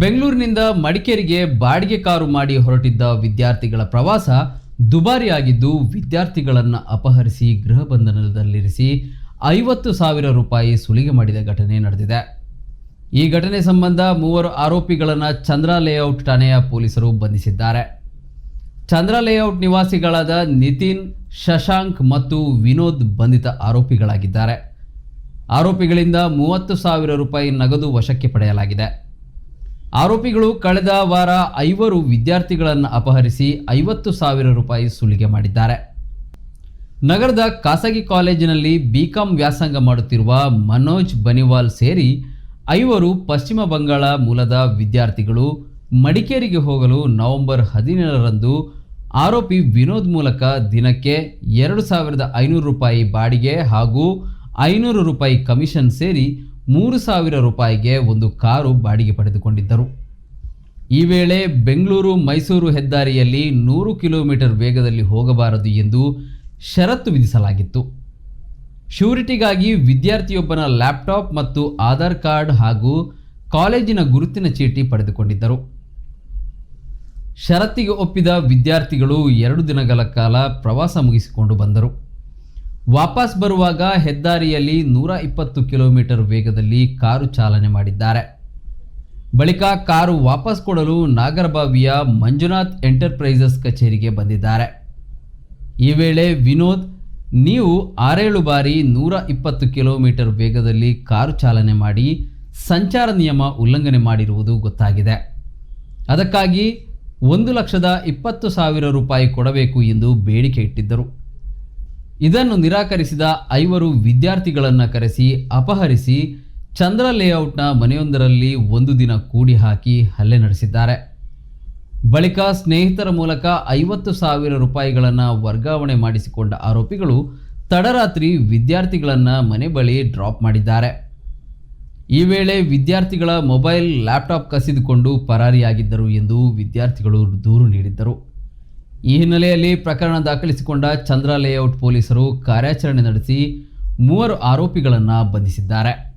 ಬೆಂಗಳೂರಿನಿಂದ ಮಡಿಕೇರಿಗೆ ಬಾಡಿಗೆ ಕಾರು ಮಾಡಿ ಹೊರಟಿದ್ದ ವಿದ್ಯಾರ್ಥಿಗಳ ಪ್ರವಾಸ ದುಬಾರಿಯಾಗಿದ್ದು ವಿದ್ಯಾರ್ಥಿಗಳನ್ನು ಅಪಹರಿಸಿ ಗೃಹ ಬಂಧನದಲ್ಲಿರಿಸಿ ಐವತ್ತು ಸಾವಿರ ರೂಪಾಯಿ ಸುಲಿಗೆ ಮಾಡಿದ ಘಟನೆ ನಡೆದಿದೆ. ಈ ಘಟನೆ ಸಂಬಂಧ ಮೂವರು ಆರೋಪಿಗಳನ್ನು ಚಂದ್ರ ಲೇಔಟ್ ಠಾಣೆಯ ಪೊಲೀಸರು ಬಂಧಿಸಿದ್ದಾರೆ. ಚಂದ್ರ ಲೇಔಟ್ ನಿವಾಸಿಗಳಾದ ನಿತಿನ್, ಶಶಾಂಕ್ ಮತ್ತು ವಿನೋದ್ ಬಂಧಿತ ಆರೋಪಿಗಳಾಗಿದ್ದಾರೆ. ಆರೋಪಿಗಳಿಂದ ಮೂವತ್ತು ಸಾವಿರ ರೂಪಾಯಿ ನಗದು ವಶಕ್ಕೆ ಪಡೆಯಲಾಗಿದೆ. ಆರೋಪಿಗಳು ಕಳೆದ ವಾರ ಐವರು ವಿದ್ಯಾರ್ಥಿಗಳನ್ನು ಅಪಹರಿಸಿ ಐವತ್ತು ಸಾವಿರ ರೂಪಾಯಿ ಸುಲಿಗೆ ಮಾಡಿದ್ದಾರೆ. ನಗರದ ಖಾಸಗಿ ಕಾಲೇಜಿನಲ್ಲಿ ಬಿಕಾಂ ವ್ಯಾಸಂಗ ಮಾಡುತ್ತಿರುವ ಮನೋಜ್ ಬನಿವಾಲ್ ಸೇರಿ ಐವರು ಪಶ್ಚಿಮ ಬಂಗಾಳ ಮೂಲದ ವಿದ್ಯಾರ್ಥಿಗಳು ಮಡಿಕೇರಿಗೆ ಹೋಗಲು ನವೆಂಬರ್ ಹದಿನೇಳರಂದು ಆರೋಪಿ ವಿನೋದ್ ಮೂಲಕ ದಿನಕ್ಕೆ ಎರಡು ಸಾವಿರದ ಐನೂರು ರೂಪಾಯಿ ಬಾಡಿಗೆ ಹಾಗೂ ಐನೂರು ರೂಪಾಯಿ ಕಮಿಷನ್ ಸೇರಿ ಮೂರು ಸಾವಿರ ರೂಪಾಯಿಗೆ ಒಂದು ಕಾರು ಬಾಡಿಗೆ ಪಡೆದುಕೊಂಡಿದ್ದರು. ಈ ವೇಳೆ ಬೆಂಗಳೂರು ಮೈಸೂರು ಹೆದ್ದಾರಿಯಲ್ಲಿ ನೂರು ಕಿಲೋಮೀಟರ್ ವೇಗದಲ್ಲಿ ಹೋಗಬಾರದು ಎಂದು ಷರತ್ತು ವಿಧಿಸಲಾಗಿತ್ತು. ಶ್ಯೂರಿಟಿಗಾಗಿ ವಿದ್ಯಾರ್ಥಿಯೊಬ್ಬನ ಲ್ಯಾಪ್ಟಾಪ್ ಮತ್ತು ಆಧಾರ್ ಕಾರ್ಡ್ ಹಾಗೂ ಕಾಲೇಜಿನ ಗುರುತಿನ ಚೀಟಿ ಪಡೆದುಕೊಂಡಿದ್ದರು. ಷರತ್ತಿಗೆ ಒಪ್ಪಿದ ವಿದ್ಯಾರ್ಥಿಗಳು ಎರಡು ದಿನಗಳ ಕಾಲ ಪ್ರವಾಸ ಮುಗಿಸಿಕೊಂಡು ಬಂದರು. ವಾಪಸ್ ಬರುವಾಗ ಹೆದ್ದಾರಿಯಲ್ಲಿ ನೂರ ಇಪ್ಪತ್ತು ಕಿಲೋಮೀಟರ್ ವೇಗದಲ್ಲಿ ಕಾರು ಚಾಲನೆ ಮಾಡಿದ್ದಾರೆ. ಬಳಿಕ ಕಾರು ವಾಪಸ್ ಕೊಡಲು ನಾಗರಬಾವಿಯ ಮಂಜುನಾಥ್ ಎಂಟರ್ಪ್ರೈಸಸ್ ಕಚೇರಿಗೆ ಬಂದಿದ್ದಾರೆ. ಈ ವೇಳೆ ವಿನೋದ್, ನೀವು ಆರೇಳು ಬಾರಿ ನೂರ ಇಪ್ಪತ್ತು ಕಿಲೋಮೀಟರ್ ವೇಗದಲ್ಲಿ ಕಾರು ಚಾಲನೆ ಮಾಡಿ ಸಂಚಾರ ನಿಯಮ ಉಲ್ಲಂಘನೆ ಮಾಡಿರುವುದು ಗೊತ್ತಾಗಿದೆ. ಅದಕ್ಕಾಗಿ ಒಂದು ಲಕ್ಷದ ಇಪ್ಪತ್ತು ಸಾವಿರ ರೂಪಾಯಿ ಕೊಡಬೇಕು ಎಂದು ಬೇಡಿಕೆ ಇಟ್ಟಿದ್ದರು. ಇದನ್ನು ನಿರಾಕರಿಸಿದ ಐವರು ವಿದ್ಯಾರ್ಥಿಗಳನ್ನು ಕರೆಸಿ, ಅಪಹರಿಸಿ, ಚಂದ್ರ ಲೇಔಟ್ನ ಮನೆಯೊಂದರಲ್ಲಿ ಒಂದು ದಿನ ಕೂಡಿ ಹಾಕಿ ಹಲ್ಲೆ ನಡೆಸಿದ್ದಾರೆ. ಬಳಿಕ ಸ್ನೇಹಿತರ ಮೂಲಕ ಐವತ್ತು ಸಾವಿರ ರೂಪಾಯಿಗಳನ್ನು ವರ್ಗಾವಣೆ ಮಾಡಿಸಿಕೊಂಡ ಆರೋಪಿಗಳು ತಡರಾತ್ರಿ ವಿದ್ಯಾರ್ಥಿಗಳನ್ನು ಮನೆ ಬಳಿ ಡ್ರಾಪ್ ಮಾಡಿದ್ದಾರೆ. ಈ ವೇಳೆ ವಿದ್ಯಾರ್ಥಿಗಳ ಮೊಬೈಲ್, ಲ್ಯಾಪ್ಟಾಪ್ ಕಸಿದುಕೊಂಡು ಪರಾರಿಯಾಗಿದ್ದರು ಎಂದು ವಿದ್ಯಾರ್ಥಿಗಳು ದೂರು ನೀಡಿದ್ದರು. ಈ ಹಿನ್ನೆಲೆಯಲ್ಲಿ ಪ್ರಕರಣ ದಾಖಲಿಸಿಕೊಂಡ ಚಂದ್ರ ಲೇಔಟ್ ಪೊಲೀಸರು ಕಾರ್ಯಾಚರಣೆ ನಡೆಸಿ ಮೂವರು ಆರೋಪಿಗಳನ್ನು ಬಂಧಿಸಿದ್ದಾರೆ.